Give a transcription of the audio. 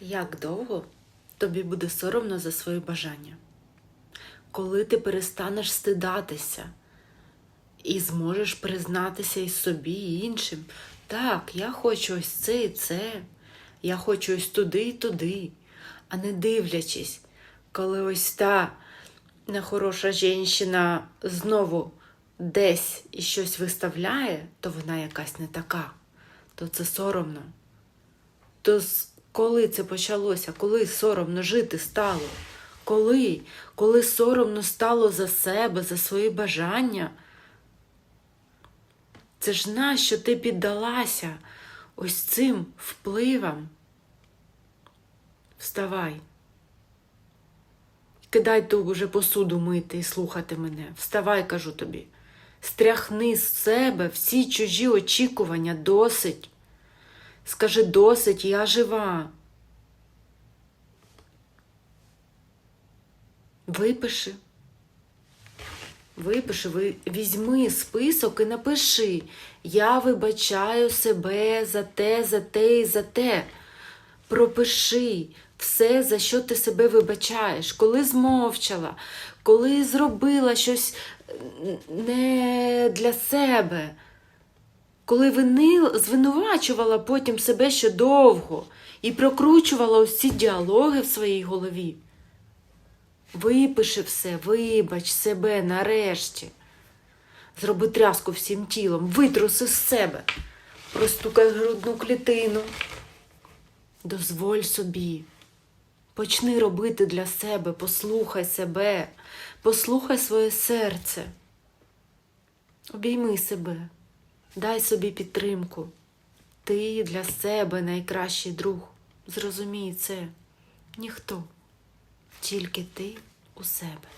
Як довго тобі буде соромно за свої бажання? Коли ти перестанеш стидатися і зможеш признатися і собі, і іншим, так, я хочу ось це і це, я хочу ось туди і туди, а не дивлячись, коли ось та нехороша жінка знову десь і щось виставляє, то вона якась не така, то це соромно. То коли це почалося? Коли соромно жити стало? Коли? Коли соромно стало за себе, за свої бажання? Це ж нащо ти піддалася ось цим впливам? Вставай. Кидай ту вже посуду мити і слухати мене. Вставай, кажу тобі. Стряхни з себе всі чужі очікування досить. Скажи досить, я жива. Випиши. Випиши, візьми список і напиши. Я вибачаю себе за те, за те і за те. Пропиши все, за що ти себе вибачаєш, коли змовчала, коли зробила щось е, не для себе коли винил, звинувачувала потім себе ще довго і прокручувала ці діалоги в своїй голові. Випиши все, вибач себе нарешті. Зроби тряску всім тілом, витруси з себе, простукай грудну клітину. Дозволь собі. Почни робити для себе, послухай себе, послухай своє серце. Обійми себе. Дай собі підтримку. Ти для себе найкращий друг. Зрозумій це. Ніхто. Тільки ти у себе.